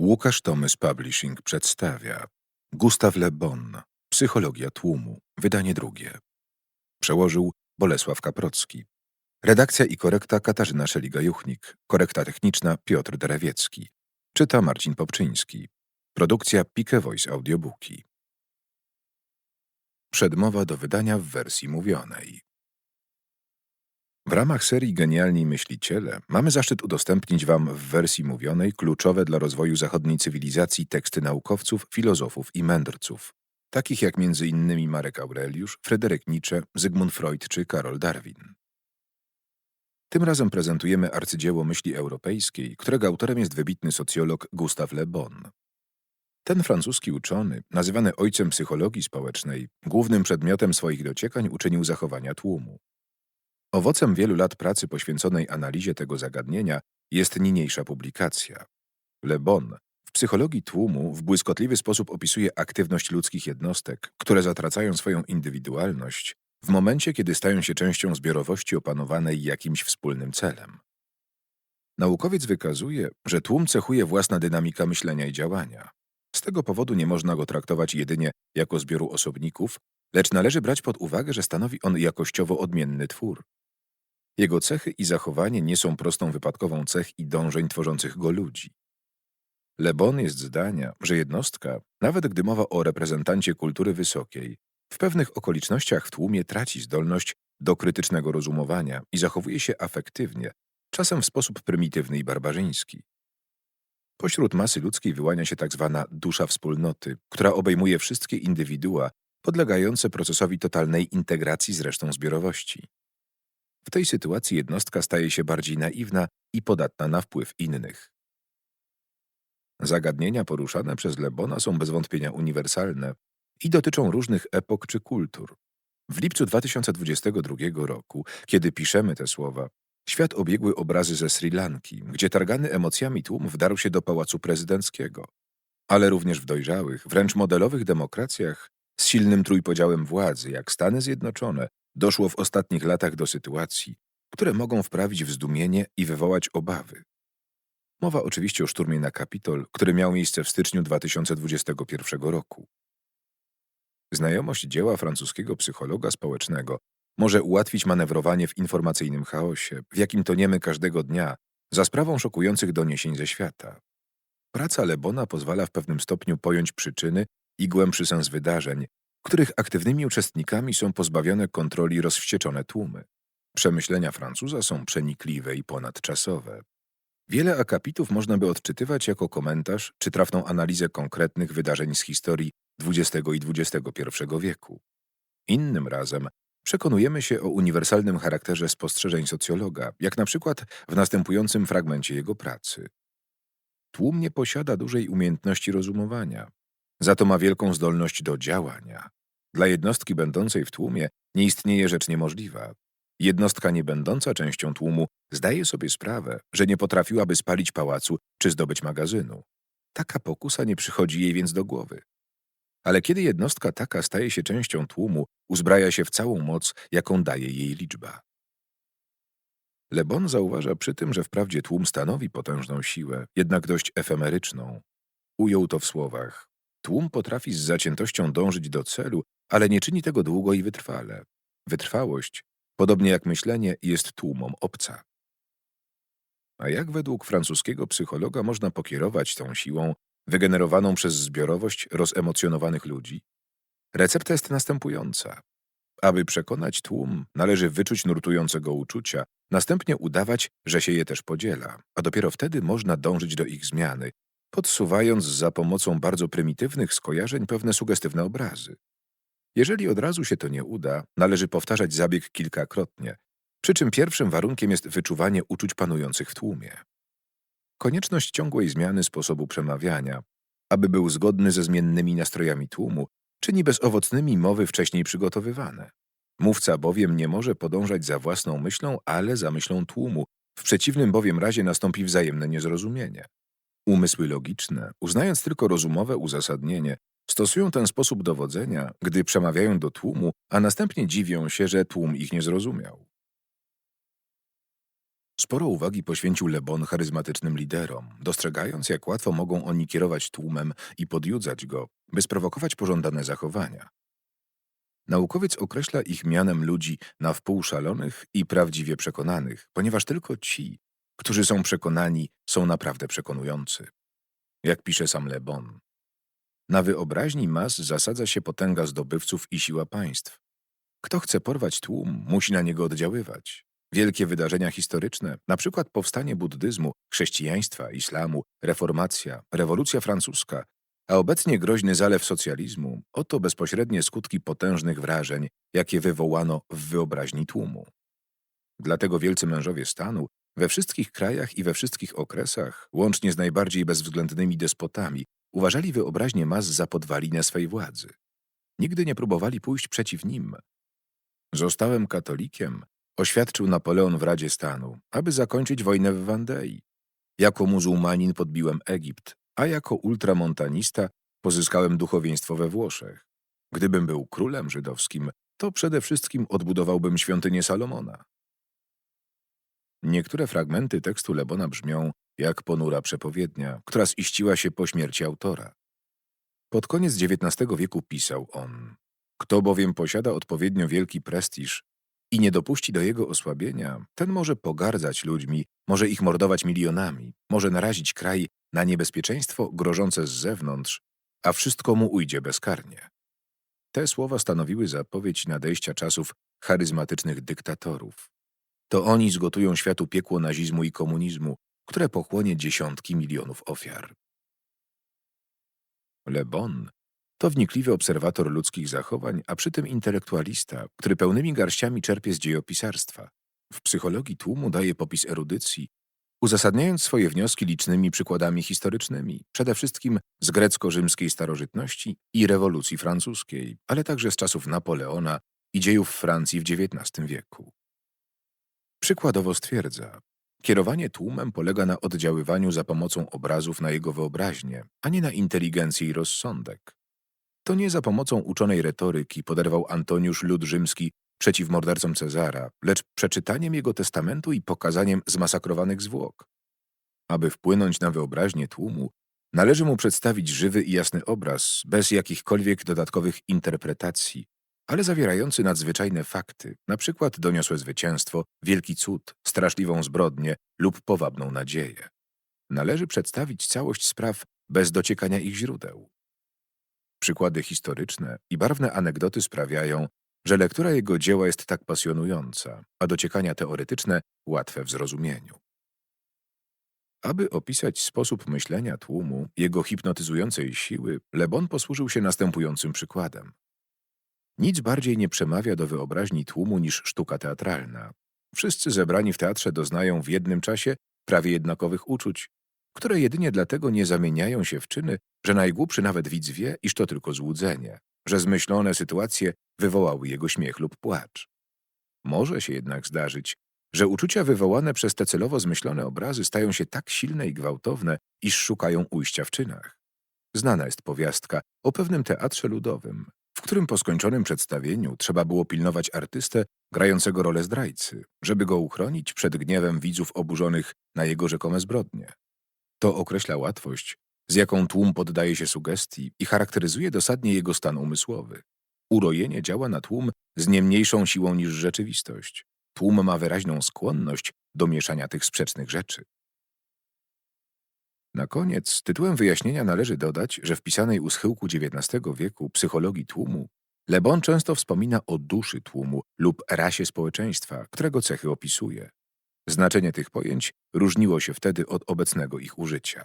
Łukasz Tomys Publishing przedstawia Gustav Le Bon, Psychologia tłumu, wydanie drugie. Przełożył Bolesław Kaprocki. Redakcja i korekta Katarzyna Szeliga-Juchnik. Korekta techniczna Piotr Derewiecki. Czyta Marcin Popczyński. Produkcja Pike Voice Audiobooki. Przedmowa do wydania w wersji mówionej. W ramach serii Genialni Myśliciele mamy zaszczyt udostępnić Wam w wersji mówionej kluczowe dla rozwoju zachodniej cywilizacji teksty naukowców, filozofów i mędrców, takich jak m.in. Marek Aureliusz, Fryderyk Nietzsche, Zygmunt Freud czy Karol Darwin. Tym razem prezentujemy arcydzieło myśli europejskiej, którego autorem jest wybitny socjolog Gustave Le Bon. Ten francuski uczony, nazywany ojcem psychologii społecznej, głównym przedmiotem swoich dociekań uczynił zachowania tłumu. Owocem wielu lat pracy poświęconej analizie tego zagadnienia jest niniejsza publikacja. Le Bon w psychologii tłumu w błyskotliwy sposób opisuje aktywność ludzkich jednostek, które zatracają swoją indywidualność w momencie, kiedy stają się częścią zbiorowości opanowanej jakimś wspólnym celem. Naukowiec wykazuje, że tłum cechuje własna dynamika myślenia i działania. Z tego powodu nie można go traktować jedynie jako zbioru osobników, lecz należy brać pod uwagę, że stanowi on jakościowo odmienny twór. Jego cechy i zachowanie nie są prostą wypadkową cech i dążeń tworzących go ludzi. Le Bon jest zdania, że jednostka, nawet gdy mowa o reprezentancie kultury wysokiej, w pewnych okolicznościach w tłumie traci zdolność do krytycznego rozumowania i zachowuje się afektywnie, czasem w sposób prymitywny i barbarzyński. Pośród masy ludzkiej wyłania się tak zwana dusza wspólnoty, która obejmuje wszystkie indywidua podlegające procesowi totalnej integracji z resztą zbiorowości. W tej sytuacji jednostka staje się bardziej naiwna i podatna na wpływ innych. Zagadnienia poruszane przez Lebona są bez wątpienia uniwersalne i dotyczą różnych epok czy kultur. W lipcu 2022 roku, kiedy piszemy te słowa, świat obiegły obrazy ze Sri Lanki, gdzie targany emocjami tłum wdarł się do pałacu prezydenckiego. Ale również w dojrzałych, wręcz modelowych demokracjach z silnym trójpodziałem władzy, jak Stany Zjednoczone, doszło w ostatnich latach do sytuacji, które mogą wprawić w zdumienie i wywołać obawy. Mowa oczywiście o szturmie na Kapitol, który miał miejsce w styczniu 2021 roku. Znajomość dzieła francuskiego psychologa społecznego może ułatwić manewrowanie w informacyjnym chaosie, w jakim toniemy każdego dnia, za sprawą szokujących doniesień ze świata. Praca Lebona pozwala w pewnym stopniu pojąć przyczyny i głębszy sens wydarzeń, których aktywnymi uczestnikami są pozbawione kontroli rozwścieczone tłumy. Przemyślenia Francuza są przenikliwe i ponadczasowe. Wiele akapitów można by odczytywać jako komentarz czy trafną analizę konkretnych wydarzeń z historii XX i XXI wieku. Innym razem przekonujemy się o uniwersalnym charakterze spostrzeżeń socjologa, jak na przykład w następującym fragmencie jego pracy. Tłum nie posiada dużej umiejętności rozumowania, za to ma wielką zdolność do działania. Dla jednostki będącej w tłumie nie istnieje rzecz niemożliwa. Jednostka nie będąca częścią tłumu zdaje sobie sprawę, że nie potrafiłaby spalić pałacu czy zdobyć magazynu. Taka pokusa nie przychodzi jej więc do głowy. Ale kiedy jednostka taka staje się częścią tłumu, uzbraja się w całą moc, jaką daje jej liczba. Le Bon zauważa przy tym, że wprawdzie tłum stanowi potężną siłę, jednak dość efemeryczną. Ujął to w słowach Tłum potrafi z zaciętością dążyć do celu, ale nie czyni tego długo i wytrwale. Wytrwałość, podobnie jak myślenie, jest tłumom obca. A jak według francuskiego psychologa można pokierować tą siłą wygenerowaną przez zbiorowość rozemocjonowanych ludzi? Recepta jest następująca. Aby przekonać tłum, należy wyczuć nurtującego uczucia, następnie udawać, że się je też podziela, a dopiero wtedy można dążyć do ich zmiany, podsuwając za pomocą bardzo prymitywnych skojarzeń pewne sugestywne obrazy. Jeżeli od razu się to nie uda, należy powtarzać zabieg kilkakrotnie, przy czym pierwszym warunkiem jest wyczuwanie uczuć panujących w tłumie. Konieczność ciągłej zmiany sposobu przemawiania, aby był zgodny ze zmiennymi nastrojami tłumu, czyni bezowocnymi mowy wcześniej przygotowywane. Mówca bowiem nie może podążać za własną myślą, ale za myślą tłumu, w przeciwnym bowiem razie nastąpi wzajemne niezrozumienie. Umysły logiczne, uznając tylko rozumowe uzasadnienie, stosują ten sposób dowodzenia, gdy przemawiają do tłumu, a następnie dziwią się, że tłum ich nie zrozumiał. Sporo uwagi poświęcił Le Bon charyzmatycznym liderom, dostrzegając, jak łatwo mogą oni kierować tłumem i podjudzać go, by sprowokować pożądane zachowania. Naukowiec określa ich mianem ludzi na wpół szalonych i prawdziwie przekonanych, ponieważ tylko ci, którzy są przekonani, są naprawdę przekonujący. Jak pisze sam Le Bon. Na wyobraźni mas zasadza się potęga zdobywców i siła państw. Kto chce porwać tłum, musi na niego oddziaływać. Wielkie wydarzenia historyczne, przykład powstanie buddyzmu, chrześcijaństwa, islamu, reformacja, rewolucja francuska, a obecnie groźny zalew socjalizmu, oto bezpośrednie skutki potężnych wrażeń, jakie wywołano w wyobraźni tłumu. Dlatego wielcy mężowie stanu we wszystkich krajach i we wszystkich okresach, łącznie z najbardziej bezwzględnymi despotami, uważali wyobraźnię mas za podwalinę swej władzy. Nigdy nie próbowali pójść przeciw nim. Zostałem katolikiem, oświadczył Napoleon w Radzie Stanu, aby zakończyć wojnę w Wandei. Jako muzułmanin podbiłem Egipt, a jako ultramontanista pozyskałem duchowieństwo we Włoszech. Gdybym był królem żydowskim, to przede wszystkim odbudowałbym świątynię Salomona. Niektóre fragmenty tekstu Lebona brzmią jak ponura przepowiednia, która ziściła się po śmierci autora. Pod koniec XIX wieku pisał on: Kto bowiem posiada odpowiednio wielki prestiż i nie dopuści do jego osłabienia, ten może pogardzać ludźmi, może ich mordować milionami, może narazić kraj na niebezpieczeństwo grożące z zewnątrz, a wszystko mu ujdzie bezkarnie. Te słowa stanowiły zapowiedź nadejścia czasów charyzmatycznych dyktatorów. To oni zgotują światu piekło nazizmu i komunizmu, które pochłonie dziesiątki milionów ofiar. Le Bon to wnikliwy obserwator ludzkich zachowań, a przy tym intelektualista, który pełnymi garściami czerpie z dziejopisarstwa. W psychologii tłumu daje popis erudycji, uzasadniając swoje wnioski licznymi przykładami historycznymi, przede wszystkim z grecko-rzymskiej starożytności i rewolucji francuskiej, ale także z czasów Napoleona i dziejów Francji w XIX wieku. Przykładowo stwierdza, kierowanie tłumem polega na oddziaływaniu za pomocą obrazów na jego wyobraźnię, a nie na inteligencję i rozsądek. To nie za pomocą uczonej retoryki poderwał Antoniusz lud rzymski przeciw mordercom Cezara, lecz przeczytaniem jego testamentu i pokazaniem zmasakrowanych zwłok. Aby wpłynąć na wyobraźnię tłumu, należy mu przedstawić żywy i jasny obraz, bez jakichkolwiek dodatkowych interpretacji, ale zawierający nadzwyczajne fakty, na przykład doniosłe zwycięstwo, wielki cud, straszliwą zbrodnię lub powabną nadzieję. Należy przedstawić całość spraw bez dociekania ich źródeł. Przykłady historyczne i barwne anegdoty sprawiają, że lektura jego dzieła jest tak pasjonująca, a dociekania teoretyczne łatwe w zrozumieniu. Aby opisać sposób myślenia tłumu, jego hipnotyzującej siły, Le Bon posłużył się następującym przykładem. Nic bardziej nie przemawia do wyobraźni tłumu niż sztuka teatralna. Wszyscy zebrani w teatrze doznają w jednym czasie prawie jednakowych uczuć, które jedynie dlatego nie zamieniają się w czyny, że najgłupszy nawet widz wie, iż to tylko złudzenie, że zmyślone sytuacje wywołały jego śmiech lub płacz. Może się jednak zdarzyć, że uczucia wywołane przez te celowo zmyślone obrazy stają się tak silne i gwałtowne, iż szukają ujścia w czynach. Znana jest powiastka o pewnym teatrze ludowym, w którym po skończonym przedstawieniu trzeba było pilnować artystę grającego rolę zdrajcy, żeby go uchronić przed gniewem widzów oburzonych na jego rzekome zbrodnie. To określa łatwość, z jaką tłum poddaje się sugestii i charakteryzuje dosadnie jego stan umysłowy. Urojenie działa na tłum z nie mniejszą siłą niż rzeczywistość. Tłum ma wyraźną skłonność do mieszania tych sprzecznych rzeczy. Na koniec, tytułem wyjaśnienia należy dodać, że w pisanej u schyłku XIX wieku psychologii tłumu Le Bon często wspomina o duszy tłumu lub rasie społeczeństwa, którego cechy opisuje. Znaczenie tych pojęć różniło się wtedy od obecnego ich użycia.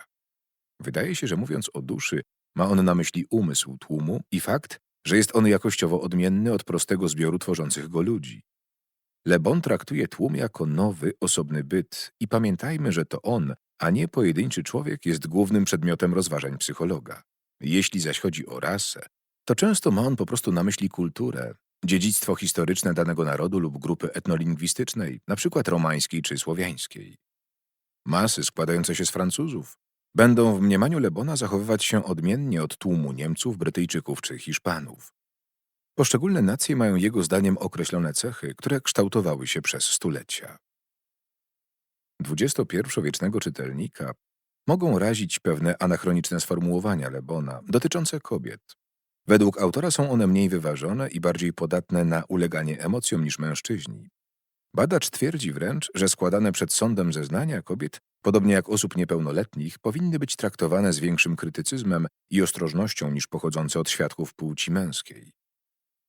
Wydaje się, że mówiąc o duszy, ma on na myśli umysł tłumu i fakt, że jest on jakościowo odmienny od prostego zbioru tworzących go ludzi. Le Bon traktuje tłum jako nowy, osobny byt i pamiętajmy, że to on, a nie pojedynczy człowiek jest głównym przedmiotem rozważań psychologa. Jeśli zaś chodzi o rasę, to często ma on po prostu na myśli kulturę, dziedzictwo historyczne danego narodu lub grupy etnolingwistycznej, np. romańskiej czy słowiańskiej. Masy składające się z Francuzów będą w mniemaniu Lebona zachowywać się odmiennie od tłumu Niemców, Brytyjczyków czy Hiszpanów. Poszczególne nacje mają jego zdaniem określone cechy, które kształtowały się przez stulecia. XXI-wiecznego czytelnika mogą razić pewne anachroniczne sformułowania Lebona dotyczące kobiet. Według autora są one mniej wyważone i bardziej podatne na uleganie emocjom niż mężczyźni. Badacz twierdzi wręcz, że składane przed sądem zeznania kobiet, podobnie jak osób niepełnoletnich, powinny być traktowane z większym krytycyzmem i ostrożnością niż pochodzące od świadków płci męskiej.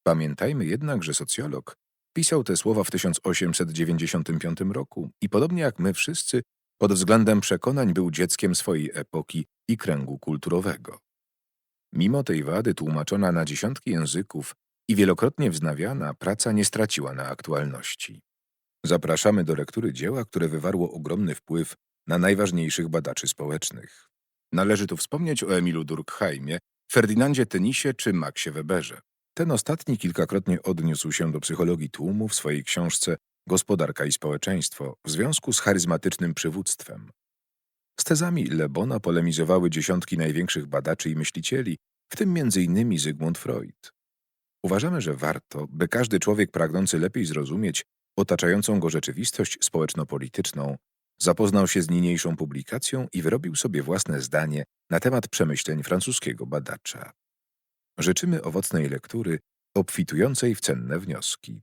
Pamiętajmy jednak, że socjolog pisał te słowa w 1895 roku i podobnie jak my wszyscy, pod względem przekonań był dzieckiem swojej epoki i kręgu kulturowego. Mimo tej wady tłumaczona na dziesiątki języków i wielokrotnie wznawiana, praca nie straciła na aktualności. Zapraszamy do lektury dzieła, które wywarło ogromny wpływ na najważniejszych badaczy społecznych. Należy tu wspomnieć o Emilu Durkheimie, Ferdynandzie Tenisie czy Maxie Weberze. Ten ostatni kilkakrotnie odniósł się do psychologii tłumu w swojej książce Gospodarka i społeczeństwo w związku z charyzmatycznym przywództwem. Z tezami Lebona polemizowały dziesiątki największych badaczy i myślicieli, w tym m.in. Zygmunt Freud. Uważamy, że warto, by każdy człowiek pragnący lepiej zrozumieć otaczającą go rzeczywistość społeczno-polityczną, zapoznał się z niniejszą publikacją i wyrobił sobie własne zdanie na temat przemyśleń francuskiego badacza. Życzymy owocnej lektury, obfitującej w cenne wnioski.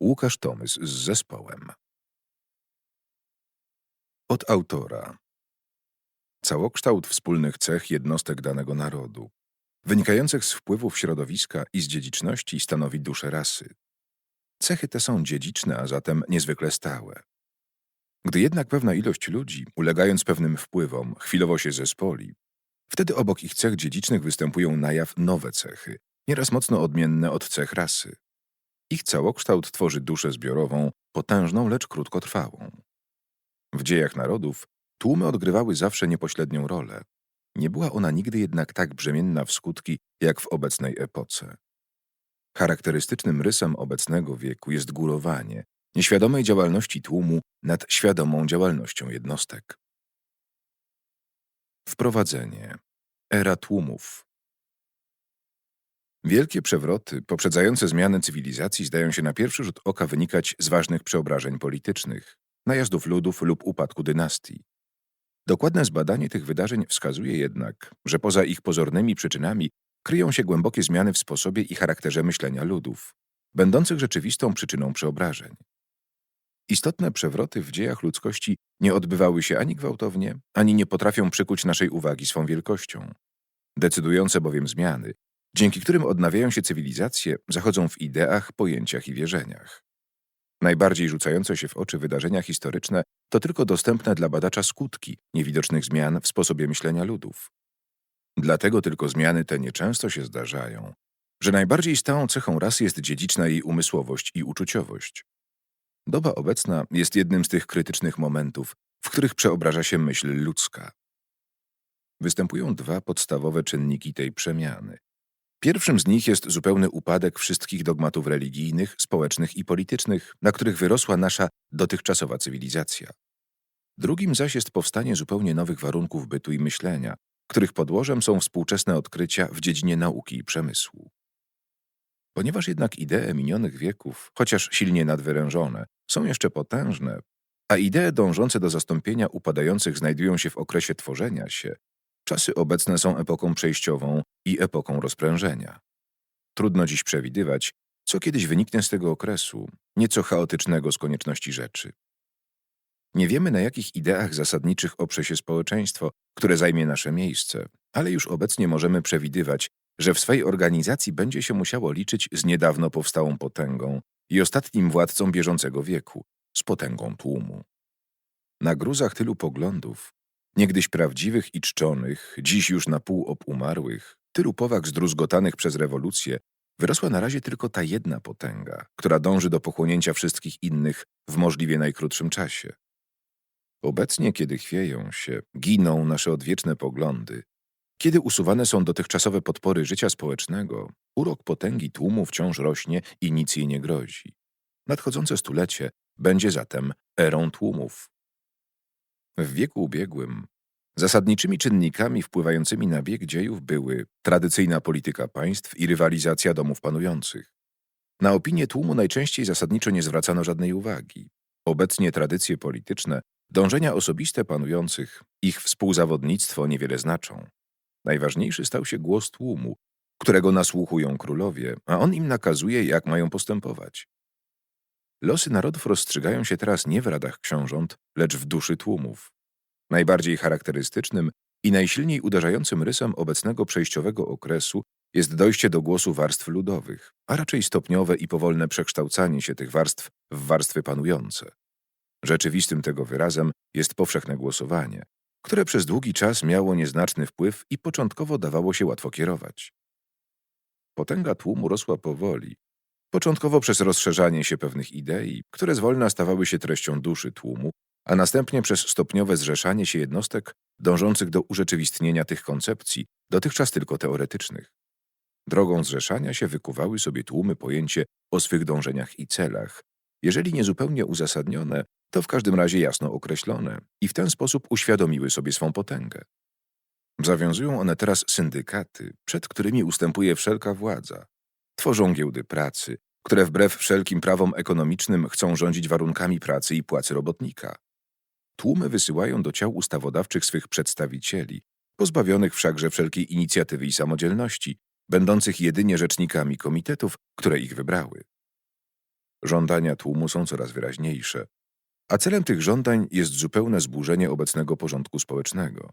Łukasz Tomys z zespołem. Od autora. Całokształt wspólnych cech jednostek danego narodu, wynikających z wpływów środowiska i z dziedziczności stanowi duszę rasy. Cechy te są dziedziczne, a zatem niezwykle stałe. Gdy jednak pewna ilość ludzi, ulegając pewnym wpływom, chwilowo się zespoli, wtedy obok ich cech dziedzicznych występują na jaw nowe cechy, nieraz mocno odmienne od cech rasy. Ich całokształt tworzy duszę zbiorową, potężną, lecz krótkotrwałą. W dziejach narodów tłumy odgrywały zawsze niepośrednią rolę. Nie była ona nigdy jednak tak brzemienna w skutki, jak w obecnej epoce. Charakterystycznym rysem obecnego wieku jest górowanie, nieświadomej działalności tłumu nad świadomą działalnością jednostek. Wprowadzenie. Era tłumów. Wielkie przewroty poprzedzające zmianę cywilizacji zdają się na pierwszy rzut oka wynikać z ważnych przeobrażeń politycznych, najazdów ludów lub upadku dynastii. Dokładne zbadanie tych wydarzeń wskazuje jednak, że poza ich pozornymi przyczynami kryją się głębokie zmiany w sposobie i charakterze myślenia ludów, będących rzeczywistą przyczyną przeobrażeń. Istotne przewroty w dziejach ludzkości nie odbywały się ani gwałtownie, ani nie potrafią przykuć naszej uwagi swą wielkością. Decydujące bowiem zmiany, dzięki którym odnawiają się cywilizacje, zachodzą w ideach, pojęciach i wierzeniach. Najbardziej rzucające się w oczy wydarzenia historyczne to tylko dostępne dla badacza skutki niewidocznych zmian w sposobie myślenia ludów. Dlatego tylko zmiany te nieczęsto się zdarzają, że najbardziej stałą cechą rasy jest dziedziczna jej umysłowość i uczuciowość. Doba obecna jest jednym z tych krytycznych momentów, w których przeobraża się myśl ludzka. Występują dwa podstawowe czynniki tej przemiany. Pierwszym z nich jest zupełny upadek wszystkich dogmatów religijnych, społecznych i politycznych, na których wyrosła nasza dotychczasowa cywilizacja. Drugim zaś jest powstanie zupełnie nowych warunków bytu i myślenia, których podłożem są współczesne odkrycia w dziedzinie nauki i przemysłu. Ponieważ jednak idee minionych wieków, chociaż silnie nadwyrężone, są jeszcze potężne, a idee dążące do zastąpienia upadających znajdują się w okresie tworzenia się, czasy obecne są epoką przejściową i epoką rozprężenia. Trudno dziś przewidywać, co kiedyś wyniknie z tego okresu, nieco chaotycznego z konieczności rzeczy. Nie wiemy, na jakich ideach zasadniczych oprze się społeczeństwo, które zajmie nasze miejsce, ale już obecnie możemy przewidywać, że w swej organizacji będzie się musiało liczyć z niedawno powstałą potęgą i ostatnim władcą bieżącego wieku, z potęgą tłumu. Na gruzach tylu poglądów, niegdyś prawdziwych i czczonych, dziś już na pół obumarłych, tylu powag zdruzgotanych przez rewolucję, wyrosła na razie tylko ta jedna potęga, która dąży do pochłonięcia wszystkich innych w możliwie najkrótszym czasie. Obecnie, kiedy chwieją się, giną nasze odwieczne poglądy, kiedy usuwane są dotychczasowe podpory życia społecznego, urok potęgi tłumu wciąż rośnie i nic jej nie grozi. Nadchodzące stulecie będzie zatem erą tłumów. W wieku ubiegłym zasadniczymi czynnikami wpływającymi na bieg dziejów były tradycyjna polityka państw i rywalizacja domów panujących. Na opinię tłumu najczęściej zasadniczo nie zwracano żadnej uwagi. Obecnie tradycje polityczne Dążenia osobiste panujących, ich współzawodnictwo niewiele znaczą. Najważniejszy stał się głos tłumu, którego nasłuchują królowie, a on im nakazuje, jak mają postępować. Losy narodów rozstrzygają się teraz nie w radach książąt, lecz w duszy tłumów. Najbardziej charakterystycznym i najsilniej uderzającym rysem obecnego przejściowego okresu jest dojście do głosu warstw ludowych, a raczej stopniowe i powolne przekształcanie się tych warstw w warstwy panujące. Rzeczywistym tego wyrazem jest powszechne głosowanie, które przez długi czas miało nieznaczny wpływ i początkowo dawało się łatwo kierować. Potęga tłumu rosła powoli, początkowo przez rozszerzanie się pewnych idei, które zwolna stawały się treścią duszy tłumu, a następnie przez stopniowe zrzeszanie się jednostek dążących do urzeczywistnienia tych koncepcji, dotychczas tylko teoretycznych. Drogą zrzeszania się wykuwały sobie tłumy pojęcie o swych dążeniach i celach, jeżeli nie zupełnie uzasadnione, to w każdym razie jasno określone i w ten sposób uświadomiły sobie swą potęgę. Zawiązują one teraz syndykaty, przed którymi ustępuje wszelka władza. Tworzą giełdy pracy, które wbrew wszelkim prawom ekonomicznym chcą rządzić warunkami pracy i płacy robotnika. Tłumy wysyłają do ciał ustawodawczych swych przedstawicieli, pozbawionych wszakże wszelkiej inicjatywy i samodzielności, będących jedynie rzecznikami komitetów, które ich wybrały. Żądania tłumu są coraz wyraźniejsze, a celem tych żądań jest zupełne zburzenie obecnego porządku społecznego.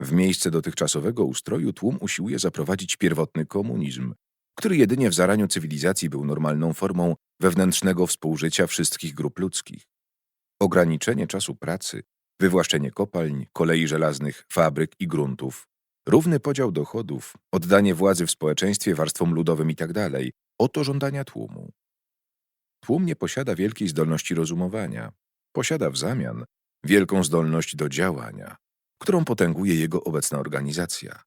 W miejsce dotychczasowego ustroju tłum usiłuje zaprowadzić pierwotny komunizm, który jedynie w zaraniu cywilizacji był normalną formą wewnętrznego współżycia wszystkich grup ludzkich. Ograniczenie czasu pracy, wywłaszczenie kopalń, kolei żelaznych, fabryk i gruntów, równy podział dochodów, oddanie władzy w społeczeństwie warstwom ludowym itd. Tak oto żądania tłumu. Tłum nie posiada wielkiej zdolności rozumowania, posiada w zamian wielką zdolność do działania, którą potęguje jego obecna organizacja.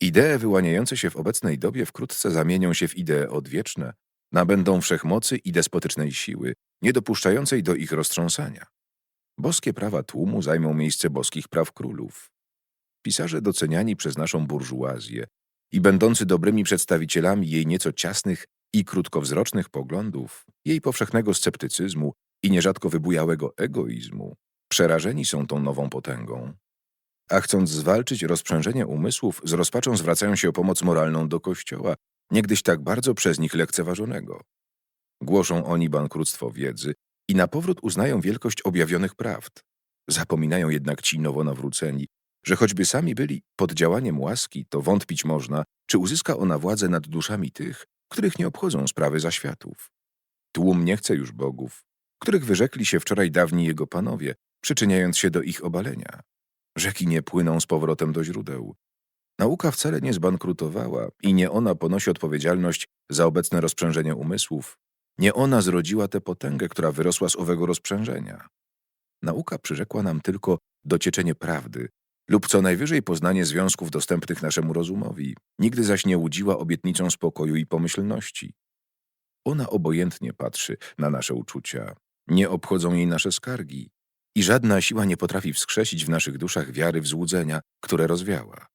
Idee wyłaniające się w obecnej dobie wkrótce zamienią się w idee odwieczne, nabędą wszechmocy i despotycznej siły, nie dopuszczającej do ich roztrząsania. Boskie prawa tłumu zajmą miejsce boskich praw królów. Pisarze doceniani przez naszą burżuazję i będący dobrymi przedstawicielami jej nieco ciasnych i krótkowzrocznych poglądów, jej powszechnego sceptycyzmu i nierzadko wybujałego egoizmu, przerażeni są tą nową potęgą. A chcąc zwalczyć rozprzężenie umysłów, z rozpaczą zwracają się o pomoc moralną do Kościoła, niegdyś tak bardzo przez nich lekceważonego. Głoszą oni bankructwo wiedzy i na powrót uznają wielkość objawionych prawd. Zapominają jednak ci nowo nawróceni, że choćby sami byli pod działaniem łaski, to wątpić można, czy uzyska ona władzę nad duszami tych, których nie obchodzą sprawy zaświatów. Tłum nie chce już bogów, których wyrzekli się wczoraj dawni jego panowie, przyczyniając się do ich obalenia. Rzeki nie płyną z powrotem do źródeł. Nauka wcale nie zbankrutowała i nie ona ponosi odpowiedzialność za obecne rozprzężenie umysłów. Nie ona zrodziła tę potęgę, która wyrosła z owego rozprzężenia. Nauka przyrzekła nam tylko docieczenie prawdy lub co najwyżej poznanie związków dostępnych naszemu rozumowi, nigdy zaś nie łudziła obietnicą spokoju i pomyślności. Ona obojętnie patrzy na nasze uczucia, nie obchodzą jej nasze skargi i żadna siła nie potrafi wskrzesić w naszych duszach wiary w złudzenia, które rozwiała.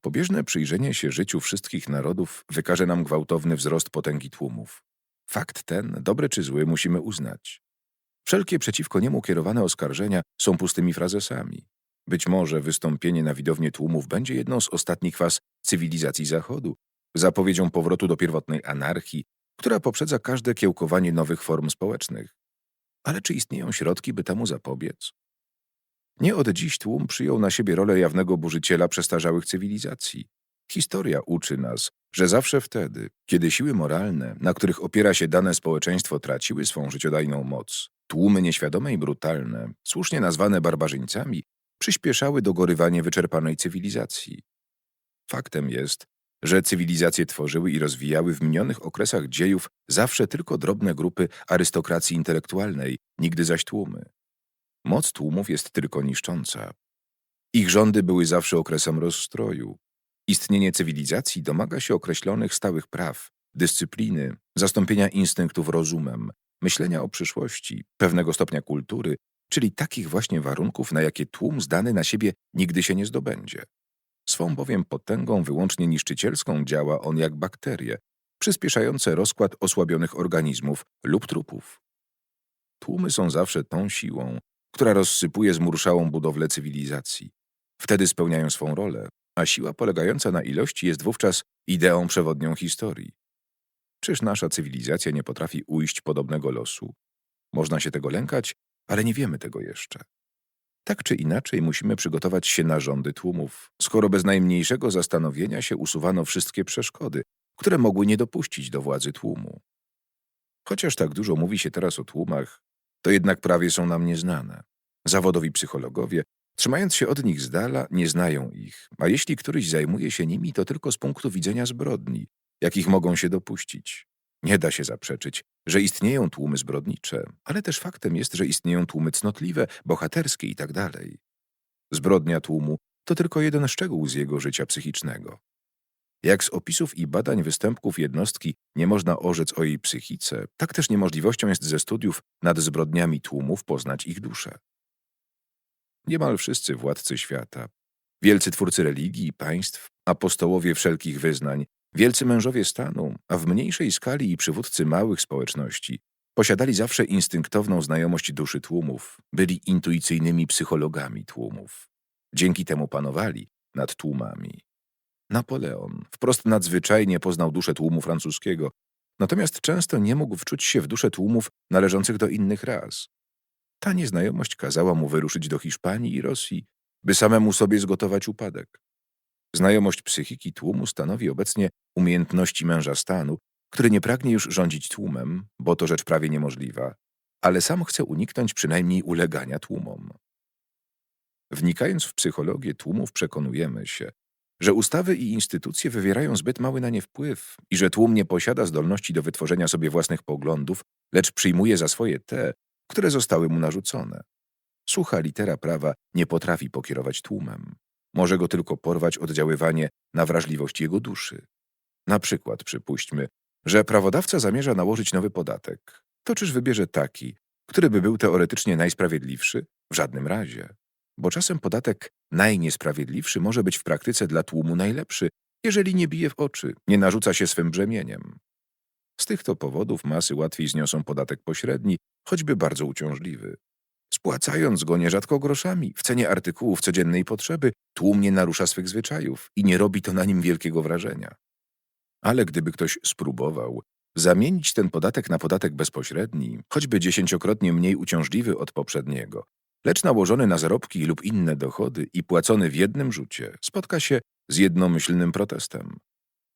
Pobieżne przyjrzenie się życiu wszystkich narodów wykaże nam gwałtowny wzrost potęgi tłumów. Fakt ten, dobry czy zły, musimy uznać. Wszelkie przeciwko niemu kierowane oskarżenia są pustymi frazesami. Być może wystąpienie na widownię tłumów będzie jedną z ostatnich faz cywilizacji Zachodu, zapowiedzią powrotu do pierwotnej anarchii, która poprzedza każde kiełkowanie nowych form społecznych. Ale czy istnieją środki, by temu zapobiec? Nie od dziś tłum przyjął na siebie rolę jawnego burzyciela przestarzałych cywilizacji. Historia uczy nas, że zawsze wtedy, kiedy siły moralne, na których opiera się dane społeczeństwo, traciły swą życiodajną moc, tłumy nieświadome i brutalne, słusznie nazwane barbarzyńcami, przyspieszały dogorywanie wyczerpanej cywilizacji. Faktem jest, że cywilizacje tworzyły i rozwijały w minionych okresach dziejów zawsze tylko drobne grupy arystokracji intelektualnej, nigdy zaś tłumy. Moc tłumów jest tylko niszcząca. Ich rządy były zawsze okresem rozstroju. Istnienie cywilizacji domaga się określonych stałych praw, dyscypliny, zastąpienia instynktów rozumem, myślenia o przyszłości, pewnego stopnia kultury, czyli takich właśnie warunków, na jakie tłum zdany na siebie nigdy się nie zdobędzie. Swą bowiem potęgą wyłącznie niszczycielską działa on jak bakterie, przyspieszające rozkład osłabionych organizmów lub trupów. Tłumy są zawsze tą siłą, która rozsypuje zmurszałą budowlę cywilizacji. Wtedy spełniają swą rolę, a siła polegająca na ilości jest wówczas ideą przewodnią historii. Czyż nasza cywilizacja nie potrafi ujść podobnego losu? Można się tego lękać, ale nie wiemy tego jeszcze. Tak czy inaczej musimy przygotować się na rządy tłumów, skoro bez najmniejszego zastanowienia się usuwano wszystkie przeszkody, które mogły nie dopuścić do władzy tłumu. Chociaż tak dużo mówi się teraz o tłumach, to jednak prawie są nam nieznane. Zawodowi psychologowie, trzymając się od nich z dala, nie znają ich, a jeśli któryś zajmuje się nimi, to tylko z punktu widzenia zbrodni, jakich mogą się dopuścić. Nie da się zaprzeczyć, że istnieją tłumy zbrodnicze, ale też faktem jest, że istnieją tłumy cnotliwe, bohaterskie itd. Zbrodnia tłumu to tylko jeden szczegół z jego życia psychicznego. Jak z opisów i badań występków jednostki nie można orzec o jej psychice, tak też niemożliwością jest ze studiów nad zbrodniami tłumów poznać ich duszę. Niemal wszyscy władcy świata, wielcy twórcy religii i państw, apostołowie wszelkich wyznań, wielcy mężowie stanu, a w mniejszej skali i przywódcy małych społeczności, posiadali zawsze instynktowną znajomość duszy tłumów, byli intuicyjnymi psychologami tłumów. Dzięki temu panowali nad tłumami. Napoleon wprost nadzwyczajnie poznał duszę tłumu francuskiego, natomiast często nie mógł wczuć się w duszę tłumów należących do innych ras. Ta nieznajomość kazała mu wyruszyć do Hiszpanii i Rosji, by samemu sobie zgotować upadek. Znajomość psychiki tłumu stanowi obecnie umiejętności męża stanu, który nie pragnie już rządzić tłumem, bo to rzecz prawie niemożliwa, ale sam chce uniknąć przynajmniej ulegania tłumom. Wnikając w psychologię tłumów przekonujemy się, że ustawy i instytucje wywierają zbyt mały na nie wpływ i że tłum nie posiada zdolności do wytworzenia sobie własnych poglądów, lecz przyjmuje za swoje te, które zostały mu narzucone. Sucha litera prawa nie potrafi pokierować tłumem. Może go tylko porwać oddziaływanie na wrażliwość jego duszy. Na przykład przypuśćmy, że prawodawca zamierza nałożyć nowy podatek. To czyż wybierze taki, który by był teoretycznie najsprawiedliwszy? W żadnym razie. Bo czasem podatek najniesprawiedliwszy może być w praktyce dla tłumu najlepszy, jeżeli nie bije w oczy, nie narzuca się swym brzemieniem. Z tych to powodów masy łatwiej zniosą podatek pośredni, choćby bardzo uciążliwy. Spłacając go nierzadko groszami w cenie artykułów codziennej potrzeby, tłum nie narusza swych zwyczajów i nie robi to na nim wielkiego wrażenia. Ale gdyby ktoś spróbował zamienić ten podatek na podatek bezpośredni, choćby dziesięciokrotnie mniej uciążliwy od poprzedniego, lecz nałożony na zarobki lub inne dochody i płacony w jednym rzucie, spotka się z jednomyślnym protestem.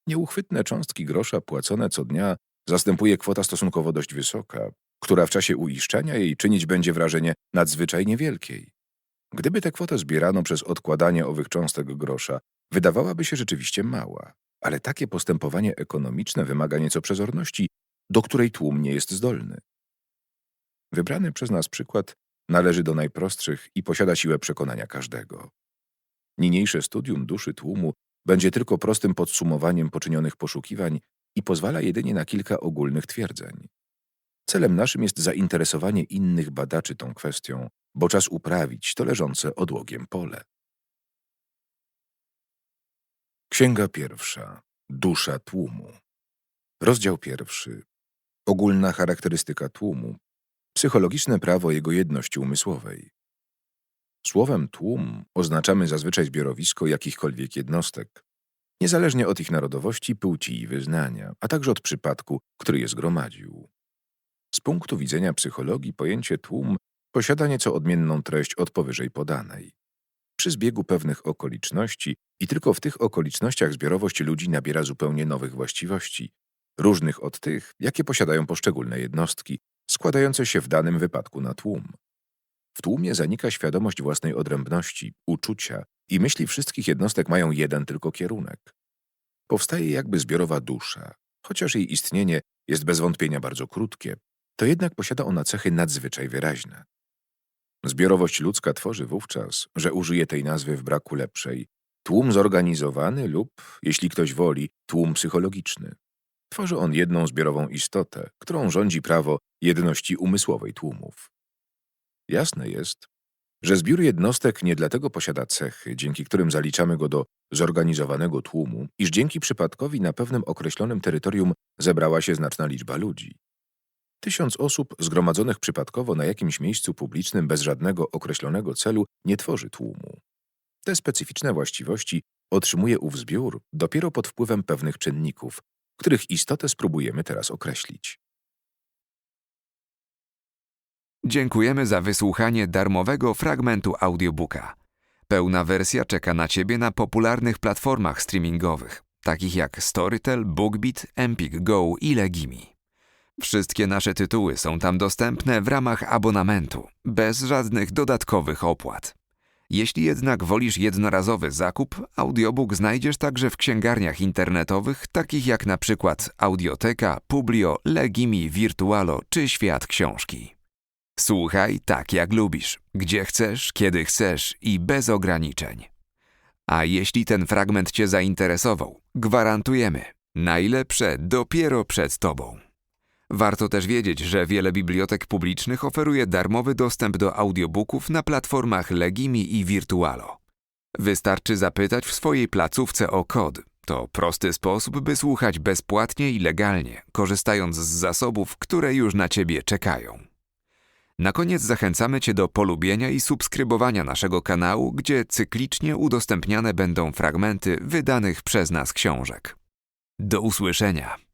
Nieuchwytne cząstki grosza płacone co dnia zastępuje kwota stosunkowo dość wysoka, która w czasie uiszczania jej czynić będzie wrażenie nadzwyczajnie wielkiej. Gdyby tę kwotę zbierano przez odkładanie owych cząstek grosza, wydawałaby się rzeczywiście mała, ale takie postępowanie ekonomiczne wymaga nieco przezorności, do której tłum nie jest zdolny. Wybrany przez nas przykład należy do najprostszych i posiada siłę przekonania każdego. Niniejsze studium duszy tłumu będzie tylko prostym podsumowaniem poczynionych poszukiwań i pozwala jedynie na kilka ogólnych twierdzeń. Celem naszym jest zainteresowanie innych badaczy tą kwestią, bo czas uprawić to leżące odłogiem pole. Księga pierwsza. Dusza tłumu. Rozdział pierwszy. Ogólna charakterystyka tłumu. Psychologiczne prawo jego jedności umysłowej. Słowem tłum oznaczamy zazwyczaj zbiorowisko jakichkolwiek jednostek, niezależnie od ich narodowości, płci i wyznania, a także od przypadku, który je zgromadził. Z punktu widzenia psychologii pojęcie tłum posiada nieco odmienną treść od powyżej podanej. Przy zbiegu pewnych okoliczności i tylko w tych okolicznościach zbiorowość ludzi nabiera zupełnie nowych właściwości, różnych od tych, jakie posiadają poszczególne jednostki, składające się w danym wypadku na tłum. W tłumie zanika świadomość własnej odrębności, uczucia i myśli wszystkich jednostek mają jeden tylko kierunek. Powstaje jakby zbiorowa dusza, chociaż jej istnienie jest bez wątpienia bardzo krótkie, to jednak posiada ona cechy nadzwyczaj wyraźne. Zbiorowość ludzka tworzy wówczas, że użyje tej nazwy w braku lepszej, tłum zorganizowany lub, jeśli ktoś woli, tłum psychologiczny. Tworzy on jedną zbiorową istotę, którą rządzi prawo jedności umysłowej tłumów. Jasne jest, że zbiór jednostek nie dlatego posiada cechy, dzięki którym zaliczamy go do zorganizowanego tłumu, iż dzięki przypadkowi na pewnym określonym terytorium zebrała się znaczna liczba ludzi. Tysiąc osób zgromadzonych przypadkowo na jakimś miejscu publicznym bez żadnego określonego celu nie tworzy tłumu. Te specyficzne właściwości otrzymuje ów zbiór dopiero pod wpływem pewnych czynników, których istotę spróbujemy teraz określić. Dziękujemy za wysłuchanie darmowego fragmentu audiobooka. Pełna wersja czeka na Ciebie na popularnych platformach streamingowych, takich jak Storytel, BookBeat, Empik Go i Legimi. Wszystkie nasze tytuły są tam dostępne w ramach abonamentu, bez żadnych dodatkowych opłat. Jeśli jednak wolisz jednorazowy zakup, audiobook znajdziesz także w księgarniach internetowych, takich jak na przykład Audioteka, Publio, Legimi, Virtualo czy Świat Książki. Słuchaj tak jak lubisz, gdzie chcesz, kiedy chcesz i bez ograniczeń. A jeśli ten fragment Cię zainteresował, gwarantujemy najlepsze dopiero przed Tobą. Warto też wiedzieć, że wiele bibliotek publicznych oferuje darmowy dostęp do audiobooków na platformach Legimi i Virtualo. Wystarczy zapytać w swojej placówce o kod. To prosty sposób, by słuchać bezpłatnie i legalnie, korzystając z zasobów, które już na Ciebie czekają. Na koniec zachęcamy Cię do polubienia i subskrybowania naszego kanału, gdzie cyklicznie udostępniane będą fragmenty wydanych przez nas książek. Do usłyszenia!